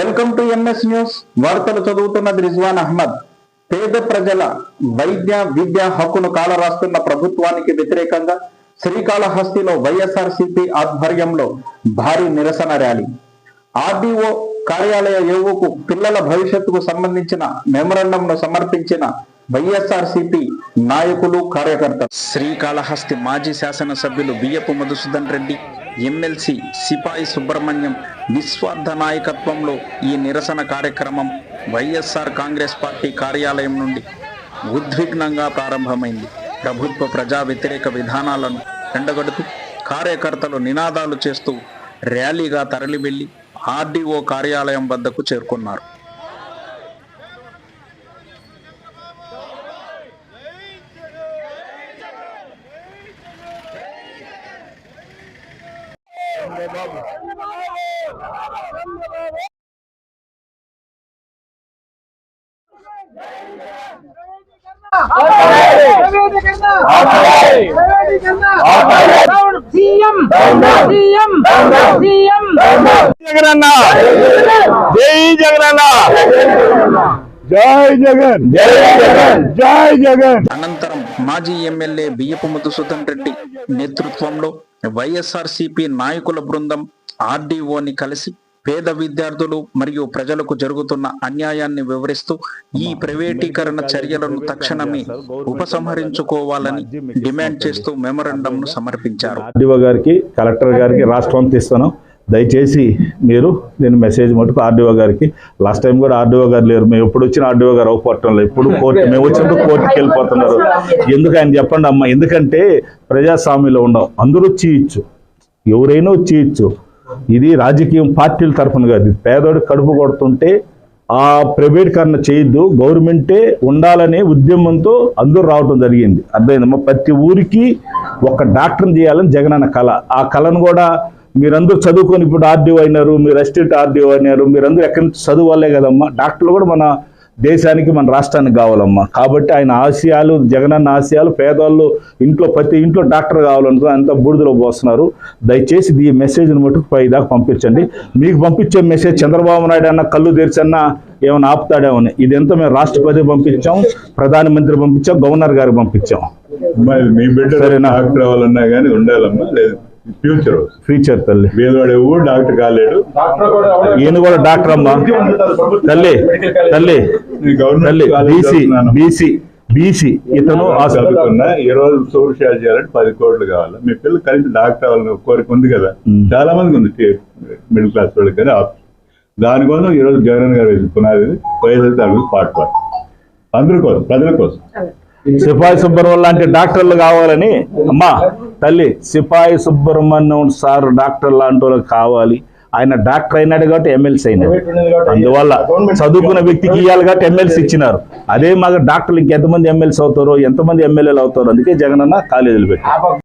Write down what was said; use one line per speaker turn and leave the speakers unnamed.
Welcome to MS news. వార్తలు చదువుతున్నది రిజ్వాన్ అహ్మద్. పేద ప్రజల వైద్య విద్య హక్కును కాలరాస్తున్న ప్రభుత్వానికి వ్యతిరేకంగా శ్రీకాళహస్తిలో వైఎస్ఆర్సీపీ ఆధ్వర్యంలో భారీ నిరసన ర్యాలీ. ఆర్డీఓ కార్యాలయ యువకు పిల్లల భవిష్యత్తుకు సంబంధించిన మెమరాండం సమర్పించిన సమర్పించిన వైఎస్ఆర్సీపీ నాయకులు కార్యకర్తలు. శ్రీకాళహస్తి మాజీ శాసనసభ్యులు బియ్యపు మధుసూదన్ రెడ్డి ఎమ్మెల్సీ సిపాయి సుబ్రహ్మణ్యం నిస్వార్థ నాయకత్వంలో ఈ నిరసన కార్యక్రమం వైఎస్ఆర్ కాంగ్రెస్ పార్టీ కార్యాలయం నుండి ఉద్విగ్నంగా ప్రారంభమైంది. ప్రభుత్వ ప్రజా వ్యతిరేక విధానాలను ఎండగడుతూ కార్యకర్తలు నినాదాలు చేస్తూ ర్యాలీగా తరలివెళ్ళి ఆర్డీఓ కార్యాలయం వద్దకు చేరుకున్నారు.
సీఎం సీఎం సీఎం
జగనన్న జై జగనన్న జై జగన్. జై జగన్. జై జగన్.
అనంతరం మాజీ ఎమ్మెల్యే బియ్యపు మధుసూదన్ రెడ్డి నేతృత్వంలో వైఎస్ఆర్సీపీ నాయకుల బృందం ఆర్డీఓని కలిసి పేద విద్యార్థులు మరియు ప్రజలకు జరుగుతున్న అన్యాయాన్ని వివరిస్తూ ఈ ప్రైవేటీకరణ చర్యలను తక్షణమే ఉపసంహరించుకోవాలని డిమాండ్ చేస్తూ మెమరండంను సమర్పించారు.
గారికి కలెక్టర్ గారికి రాష్ట్రం అంతా ఇస్తాను. దయచేసి మీరు నేను మెసేజ్ మటుకు ఆర్డీఓ గారికి లాస్ట్ టైం కూడా ఆర్డీఓ గారు లేరు. మేము ఎప్పుడు వచ్చిన ఆర్డీఓ గారు అవ్వపట్టంలో ఎప్పుడు కోర్టు మేము వచ్చినప్పుడు కోర్టుకి వెళ్ళిపోతున్నారు. ఎందుకు ఆయన చెప్పండి అమ్మ? ఎందుకంటే ప్రజాస్వామ్యంలో ఉండవు అందరూ చేయొచ్చు ఎవరైనా చేయొచ్చు ఇది రాజకీయం పార్టీల తరఫున కాదు. ఇది పేదోడి కడుపు కొడుతుంటే ఆ ప్రైవేటీకరణ చేయొద్దు. గవర్నమెంటే ఉండాలనే ఉద్యమంతో అందరూ రావడం జరిగింది. అర్థమైందమ్మా? ప్రతి ఊరికి ఒక డాక్టర్ని చేయాలని జగనన్న కళ. ఆ కళను కూడా మీరందరూ చదువుకొని ఇప్పుడు ఆర్డీఓ అయినారు మీరు అసిస్టెంట్ ఆర్డీఓ అయినారు మీరందరూ ఎక్కడి నుంచి చదువు వాళ్ళే కదమ్మా. డాక్టర్లు కూడా మన దేశానికి మన రాష్ట్రానికి కావాలమ్మా. కాబట్టి ఆయన ఆశయాలు జగనన్న ఆశయాలు పేదవాళ్ళు ఇంట్లో ప్రతి ఇంట్లో డాక్టర్ కావాలనుకో అంతా బూడిదలో పోస్తున్నారు. దయచేసి ఈ మెసేజ్ని మటుకు పై దాకా పంపించండి. మీకు పంపించే మెసేజ్ చంద్రబాబు నాయుడు అన్న కళ్ళు తెరిచన్నా ఏమైనా ఆపుతాడేమని. ఇదంతా మేము రాష్ట్రపతి పంపించాం ప్రధానమంత్రి పంపించాం గవర్నర్ గారికి పంపించాం.
మీ బిడ్డ? డాక్టర్ అవ్వాలన్నా కానీ ఉండాలమ్మా లేదు. ఫ్యూచర్
ఫ్యూచర్ తల్లి.
పేదవాడు ఎవరు డాక్టర్ కాలేడు.
ఈయన కూడా డాక్టర్ అమ్మా. తల్లి తల్లి తల్లి
కాలేజ్
బీసీ. బీసీ బీసీ ఇతను ఆ-
చదువుకున్నా ఈ రోజు సోషల్ చేయాలంటే పది కోట్లు కావాలి. మీ పిల్లలు కలిసి డాక్టర్ అవ్వాలని కోరిక ఉంది కదా. చాలా మందికి ఉంది. మిడిల్ క్లాస్ వాళ్ళకి కానీ దానికోసం ఈ రోజు జగన్ గారు పునాది వైఎస్ఆర్ పాటు పాటు అందరి కోసం ప్రజల కోసం.
సిపాయి సుబ్రహ్మణ్యం లాంటి డాక్టర్లు కావాలని అమ్మా తల్లి సిపాయి సుబ్రహ్మణ్యం సార్ డాక్టర్ లాంటి వాళ్ళకి కావాలి. ఆయన డాక్టర్ అయినాడు కాబట్టి ఎమ్మెల్సీ అయినాడు. అందువల్ల చదువుకున్న వ్యక్తికి ఇవ్వాలి కాబట్టి ఎమ్మెల్సీ ఇచ్చినారు. అదే మాకు డాక్టర్లు ఇంకెంతమంది ఎమ్మెల్సీ అవుతారో ఎంతమంది ఎమ్మెల్యేలు అవుతారో అందుకే జగనన్న కాలేజీలు పెట్టి